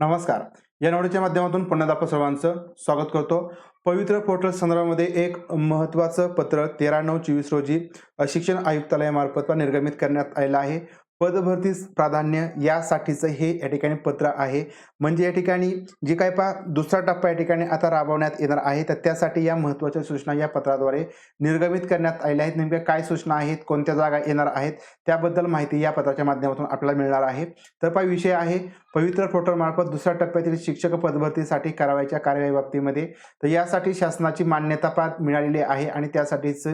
नमस्कार. या निवडीच्या माध्यमातून पुन्हा आपण सर्वांचं स्वागत करतो. पवित्र पोर्टल संदर्भामध्ये एक महत्त्वाचं पत्र तेरा नऊ चोवीस रोजी शिक्षण आयुक्तालयामार्फत निर्गमित करण्यात आलेलं आहे. पदभरतीस प्राधान्य यासाठीचं हे या ठिकाणी पत्र आहे. म्हणजे या ठिकाणी जे काय पा दुसरा टप्पा या ठिकाणी आता राबवण्यात येणार आहे. तर त्यासाठी या महत्त्वाच्या सूचना या पत्राद्वारे निर्गमित करण्यात आलेल्या आहेत. नेमक्या काय सूचना आहेत कोणत्या जागा येणार आहेत त्याबद्दल माहिती या पत्राच्या माध्यमातून आपल्याला मिळणार आहे. तर पा विषय आहे पवित्र पोर्टलमार्फत दुसऱ्या टप्प्यातील शिक्षक पदभरतीसाठी करावयाच्या कार्यवाही बाबतीमध्ये. तर यासाठी शासनाची मान्यता पात मिळालेली आहे आणि त्यासाठीच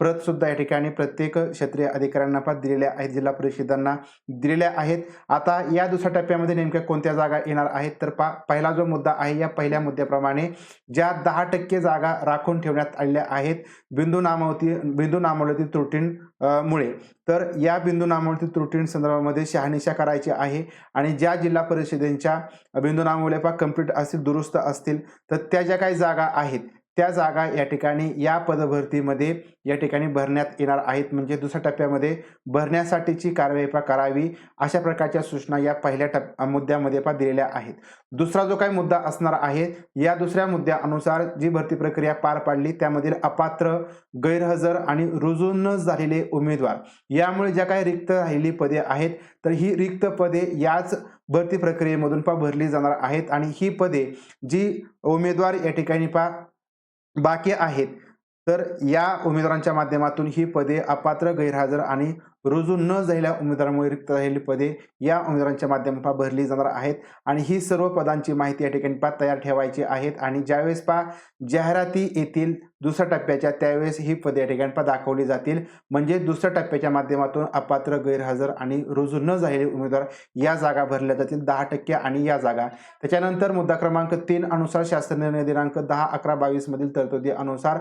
प्रत सुद्धा या ठिकाणी प्रत्येक क्षेत्रीय अधिकाऱ्यांना पात दिलेल्या आहेत जिल्हा परिषदांना दिलेल्या आहेत. आता या दुसऱ्या टप्प्यामध्ये नेमक्या कोणत्या जागा येणार आहेत? तर पा पहिला जो मुद्दा आहे या पहिल्या मुद्द्याप्रमाणे ज्या दहा टक्के जागा राखून ठेवण्यात आलेल्या आहेत बिंदू नामावती बिंदू नामावती त्रुटींमुळे मुळे. तर या बिंदू नामावती त्रुटींसंदर्भामध्ये शहानिशा करायची आहे आणि ज्या जिल्हा परिषदेंच्या बिंदू नामावल्या पा कंप्लीट असतील दुरुस्त असतील तर त्या ज्या काही जागा आहेत त्या जागा या ठिकाणी या पदभरतीमध्ये या ठिकाणी भरण्यात येणार आहेत. म्हणजे दुसऱ्या टप्प्यामध्ये भरण्यासाठीची कारवाई पा करावी अशा प्रकारच्या सूचना या पहिल्या टप मुद्द्यामध्ये पा दिलेल्या आहेत. दुसरा जो काही मुद्दा असणार आहे या दुसऱ्या मुद्द्यानुसार जी भरती प्रक्रिया पार पाडली त्यामधील अपात्र गैरहजर आणि रुजू न झालेले उमेदवार यामुळे ज्या काही रिक्त राहिलेली पदे आहेत तर ही रिक्त पदे याच भरती प्रक्रियेमधून पा भरली जाणार आहेत. आणि ही पदे जी उमेदवार या ठिकाणी पा बाकी आहेत. तर या उमेदवारांच्या माध्यमातून ही पदे अपात्र गैरहजर आणि रुजू न झालेल्या उमेदवारांमुळे रिक्त झालेली पदे या उमेदवारांच्या माध्यमातून भरली जाणार आहेत. आणि ही सर्व पदांची माहिती या ठिकाणी पा तयार ठेवायची आहेत. आणि ज्यावेळेस पा जाहिराती येतील दुसऱ्या टप्प्याच्या त्यावेळेस ही पदे या ठिकाणी पा दाखवली जातील. म्हणजे दुसऱ्या टप्प्याच्या माध्यमातून अपात्र गैरहजर आणि रुजू न झालेले उमेदवार या जागा भरल्या जातील. दहा टक्के आणि या जागा. त्याच्यानंतर मुद्दा क्रमांक तीन अनुसार शासन निर्णय दिनांक दहा अकरा बावीस मधील तरतुदी अनुसार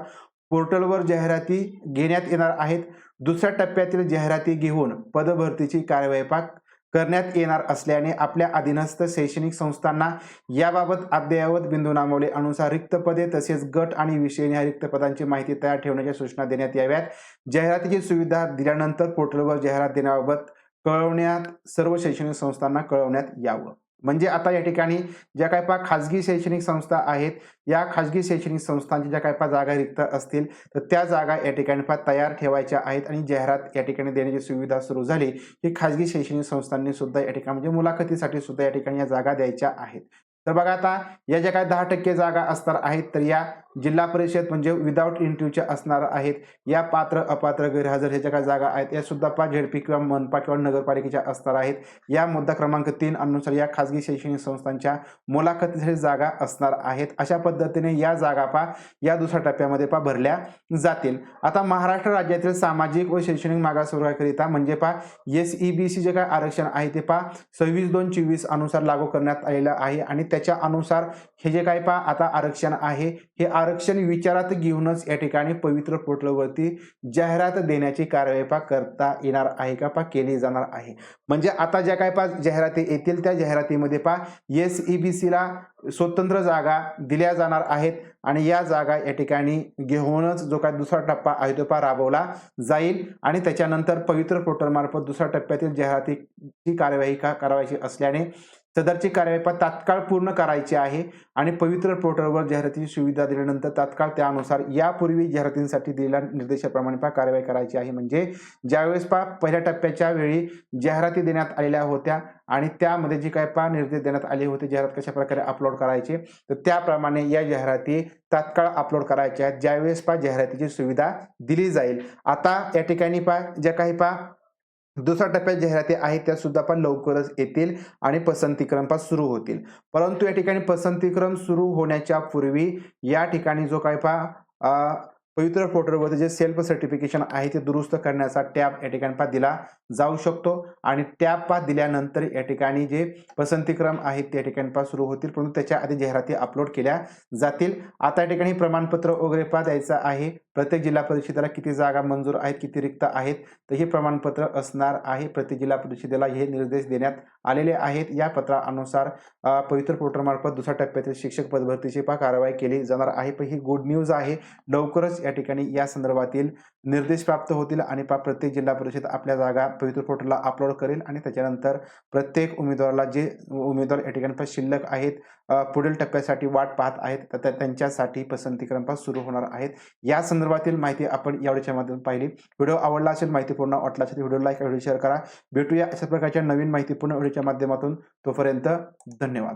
पोर्टलवर जाहिराती घेण्यात येणार आहेत. दुसऱ्या टप्प्यातील जाहिराती घेऊन पदभरतीची कार्यवाहीपाक करण्यात येणार असल्याने आपल्या अधीनस्थ शैक्षणिक संस्थांना याबाबत अद्ययावत बिंदू नामवले. अनुसार रिक्त पदे तसेच गट आणि विषय ह्या रिक्त पदांची माहिती तयार ठेवण्याच्या सूचना देण्यात याव्यात. जाहिरातीची सुविधा दिल्यानंतर पोर्टलवर जाहिरात देण्याबाबत कळवण्यात सर्व शैक्षणिक संस्थांना कळवण्यात यावं. म्हणजे आता या ठिकाणी ज्या काय पा खाजगी शैक्षणिक संस्था आहेत या खाजगी शैक्षणिक संस्थांच्या ज्या काय पा जागा रिक्त असतील तर त्या जागा या ठिकाणी पा तयार ठेवायच्या आहेत आणि जाहिरात या ठिकाणी देण्याची सुविधा सुरू झाली. की खाजगी शैक्षणिक संस्थांनी सुद्धा या ठिकाणी म्हणजे मुलाखतीसाठी सुद्धा या ठिकाणी या जागा द्यायच्या आहेत. तर बघा आता या ज्या काय दहा टक्के जागा असणार आहेत तर या जिल्हा परिषद म्हणजे विदाऊट इंटरव्ह्यूच्या असणार आहेत. या पात्र अपात्र गैरहजर ह्या ज्या जागा आहेत या सुद्धा पा झेडपी किंवा मनपा किंवा नगरपालिकेच्या असणार आहेत. या मुद्दा क्रमांक तीन अनुसार या खाजगी शैक्षणिक संस्थांच्या मुलाखतीसाठी जागा असणार आहेत. अशा पद्धतीने या जागा पा या दुसऱ्या टप्प्यामध्ये पा भरल्या जातील. आता महाराष्ट्र राज्यातील सामाजिक व शैक्षणिक मागासवर्गाकरिता म्हणजे पा एस ई बी सी जे काय आरक्षण आहे ते पा सव्वीस दोन चोवीस अनुसार लागू करण्यात आलेलं आहे. आणि त्याच्या अनुसार हे जे काय पहा आता आरक्षण आहे. हे आरक्षण विचारात घेऊनच या ठिकाणी पवित्र पोर्टलवरती जाहिरात देण्याची कारवाई पा करता येणार आहे का पा केली जाणार आहे. म्हणजे आता ज्या काय पा जाहिराती येतील त्या जाहिरातीमध्ये पा एस ई बी सीला स्वतंत्र जागा दिल्या जाणार आहेत आणि या जागा या ठिकाणी घेऊनच जो काय दुसरा टप्पा आहे तो पा राबवला जाईल. आणि त्याच्यानंतर पवित्र पोर्टलमार्फत दुसऱ्या टप्प्यातील जाहिरातीची कार्यवाही का करावायची असल्याने सदरची कार्यवाही पा तात्काळ पूर्ण करायची आहे आणि पवित्र पोर्टलवर जाहिरातीची सुविधा दिल्यानंतर तात्काळ त्यानुसार यापूर्वी जाहिरातींसाठी दिलेल्या निर्देशाप्रमाणे पा कार्यवाही करायची आहे. म्हणजे ज्यावेळेस पा पहिल्या टप्प्याच्या वेळी जाहिराती देण्यात आलेल्या होत्या आणि त्यामध्ये जे काय पा निर्देश देण्यात आले होते जाहिरात कशा प्रकारे अपलोड करायचे तर त्याप्रमाणे या जाहिराती तात्काळ अपलोड करायच्या आहेत. ज्यावेळेस पा जाहिरातीची सुविधा दिली जाईल. आता या ठिकाणी पा ज्या काही पा दुसऱ्या टप्प्यात जाहिराती आहेत त्या सुद्धा पण लवकरच येतील आणि पसंतीक्रम पण सुरू होतील. परंतु या ठिकाणी पसंतीक्रम सुरू होण्याच्या पूर्वी या ठिकाणी जो काय पा पवित्र पोर्टलवरती जे सेल्फ सर्टिफिकेशन आहे ते दुरुस्त करण्याचा टॅब या ठिकाणी पा दिला जाऊ शकतो. आणि टॅब पा दिल्यानंतर या ठिकाणी जे पसंतीक्रम आहेत त्या ठिकाणी पा सुरू होतील. परंतु त्याच्या आधी जाहिराती अपलोड केल्या जातील. आता या ठिकाणी प्रमाणपत्र वगैरे पा द्यायचं आहे. प्रत्येक जिल्हा परिषदेला किती जागा मंजूर आहेत किती रिक्त आहेत तर हे प्रमाणपत्र असणार आहे. प्रत्येक जिल्हा परिषदेला हे निर्देश देण्यात आलेले आहेत. या पत्रानुसार पवित्र पोर्टलमार्फत दुसऱ्या टप्प्यातील शिक्षक पदभरतीची पा कारवाई केली जाणार आहे. पण ही गुड न्यूज आहे. लवकरच या ठिकाणी या संदर्भातील निर्देश प्राप्त होतील आणि प्रत्येक जिल्हा परिषद आपल्या जागा पवित्र पोर्टलला अपलोड करेल आणि त्याच्यानंतर प्रत्येक उमेदवाराला जे उमेदवार या ठिकाणी शिल्लक आहेत पुढील टप्प्यासाठी वाट पाहत आहेत तर त्या- त्यांच्यासाठी पसंती सुरू होणार आहेत. या संदर्भातील माहिती आपण यावेळीच्या माध्यमातून पाहिली. व्हिडिओ आवडला असेल माहितीपूर्ण वाटला असेल व्हिडिओ लाईक व्हिडिओ शेअर करा. भेटूया अशा प्रकारच्या नवीन माहितीपूर्ण व्हिडिओच्या माध्यमातून. तोपर्यंत धन्यवाद.